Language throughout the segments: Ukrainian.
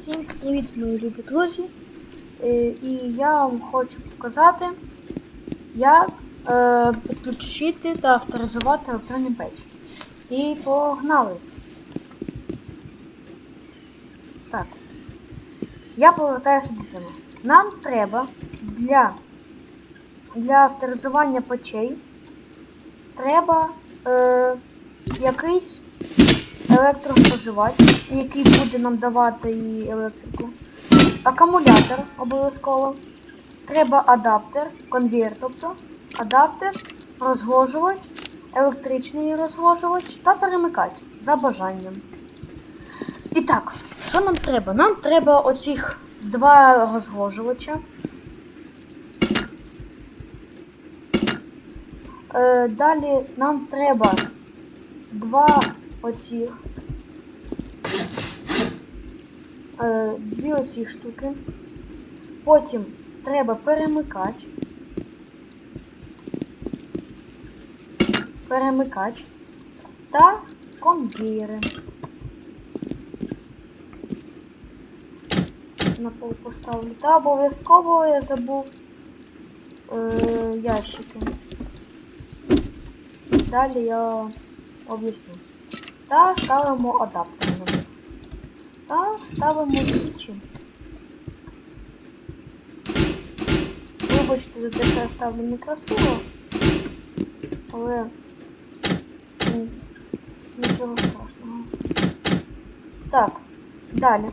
Всім привіт, мої любі друзі. Е, І я вам хочу показати, як е, підключити та авторизувати електронний печ. І погнали. Так. Я повертаюся до теми. Нам треба для, для авторизування печей треба е, якийсь електроспоживач, який буде нам давати і електрику. Акумулятор обов'язково. Треба адаптер, конвейер, тобто адаптер, розгожувач, електричний розгожувач та перемикач за бажанням. І так, що нам треба? Нам треба оцих два розгожувача. Е, далі нам треба два оцих. Е, дві оці штуки. Потім треба перемикач. Перемикач та конвейери. На пол поставлю. Та обов'язково я забув е, ящики. Далі я об'ясню. Та ставимо адаптер. Та ставимо двічі. Вибачте, за те, що я ставлю некрасиво, але нічого страшного. Так, далі.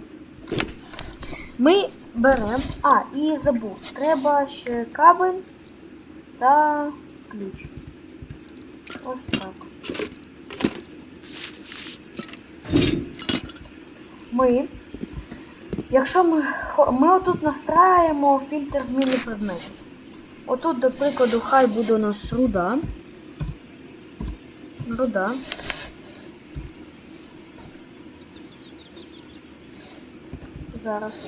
Ми беремо. А, і забув. Треба ще кабель та ключ. Ось так. Ми, якщо ми, ми отут настраємо фільтр зміни предметів. Отут, до прикладу, хай буде у нас руда. Руда. Зараз.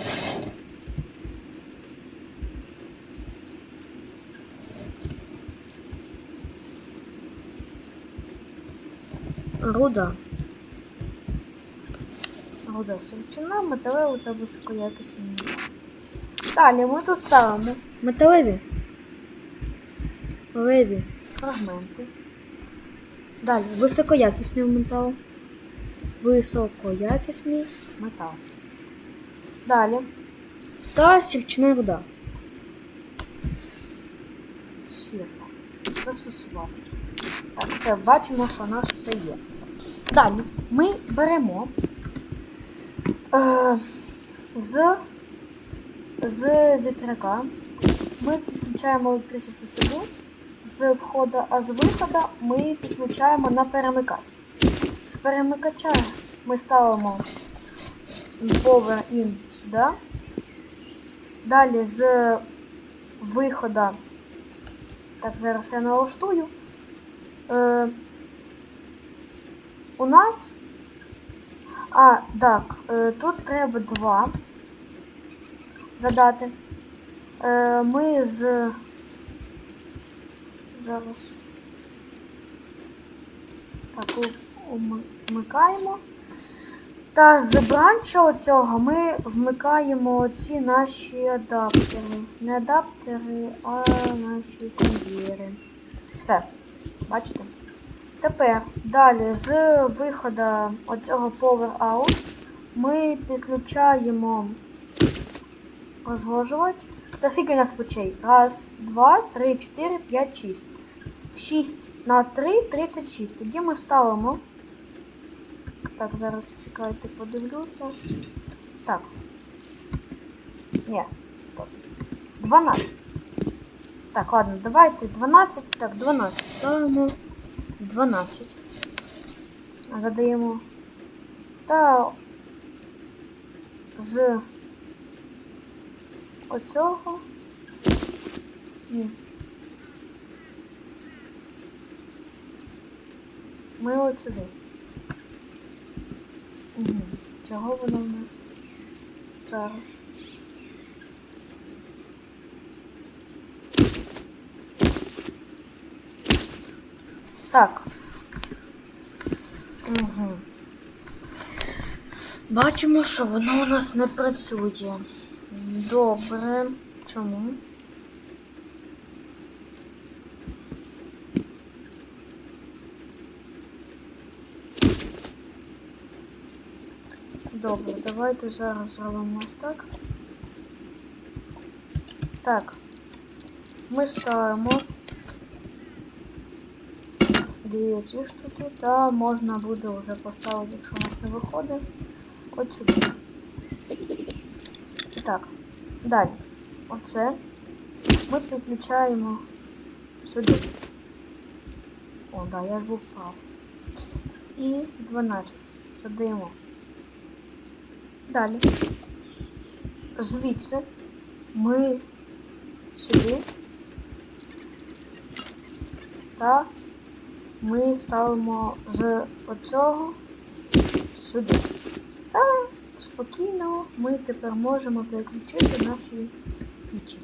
Руда. Руда сельчина, металеву та високоякісні. Далі ми тут ставимо металеві. Металеві фрагменти. Далі високоякісний метал. Високоякісний метал. Далі. Та сірчина руда. Сірка. Застосувати. Так, все, бачимо, що у нас все є. Далі ми беремо з, з вітряка. Ми підключаємо електричество сюди з входу, а з виходу ми підключаємо на перемикач. З перемикача ми ставимо power in сюди. Далі з виходу, так, зараз я налаштую. Е, у нас. А, так, е, тут треба два задати. Е, ми з. Зараз. Так, вмикаємо. Та з бранча оцього ми вмикаємо ці наші адаптери. Не адаптери, а наші конвейери. Все. Бачите? Тепер далі з виходу оцього Power Out ми підключаємо розгожувач. Та скільки у нас печей? Раз, два, три, чотири, п'ять, шість. 6 на 3 36. Тоді ми ставимо. Так, зараз чекайте, подивлюся. Так. Ні, 12. Так, ладно, давайте 12. Так, 12. Ставимо 12. Задаємо. Та з оцього. Ні. Ми от сюди. Угу. Чого воно в нас зараз? Так. Угу. Бачимо, що воно у нас не працює. Добре. Чому? Добре, давайте зараз зробимо ось так. Так. Ми ставимо дві ці штуки, та можна буде вже поставити, якщо у нас не виходить, от сюди. Так, далі. Оце ми підключаємо сюди. О, да, я ж був прав. І 12. Задаємо. Далі. Звідси ми сюди. Та ми ставимо з оцього сюди. Та спокійно ми тепер можемо переключити наші пічі.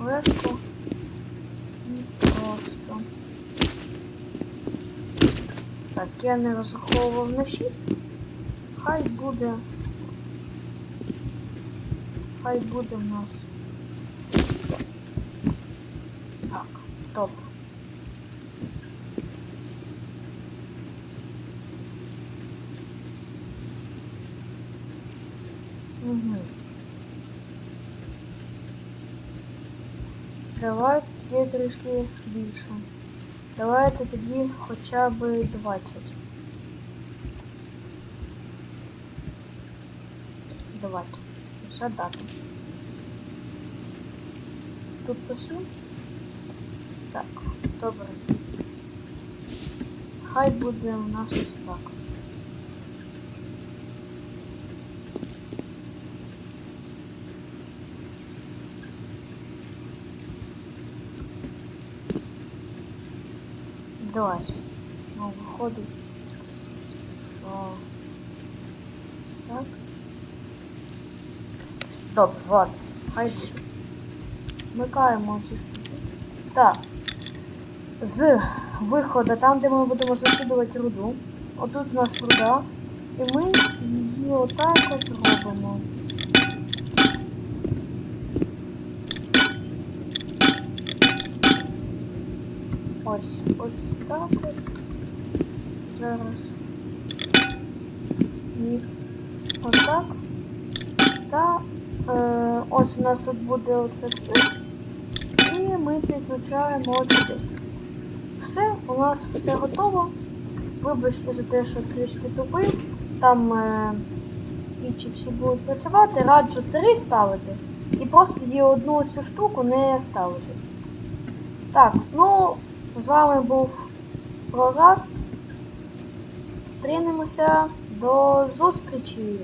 Легко і просто. Так, я не розраховував на 6. Хай буде. Хай буде в нас. Так, добре. Угу. Давайте тоді трішки більше. Давайте тоді хоча б 20. 20. Задати. Тут посім. Так, добре. Хай буде у нас ось так. Давайте. Ну, виходить. Що... Так. Добре, ладно. Хай буде. Вмикаємо ці штуки. Так. З виходу, там, де ми будемо закидувати руду. Отут у нас руда. І ми її отак от робимо. Ось, ось так от. Зараз. І отак. Та е, ось у нас тут буде оце все. І ми підключаємо от. Все, у нас все готово. Вибачте за те, що трішки тупив. Там е, пічі всі будуть працювати, раджу три ставити. І просто тоді одну цю штуку не ставити. Так, ну, з вами був Прораз. Стрінемося до зустрічі!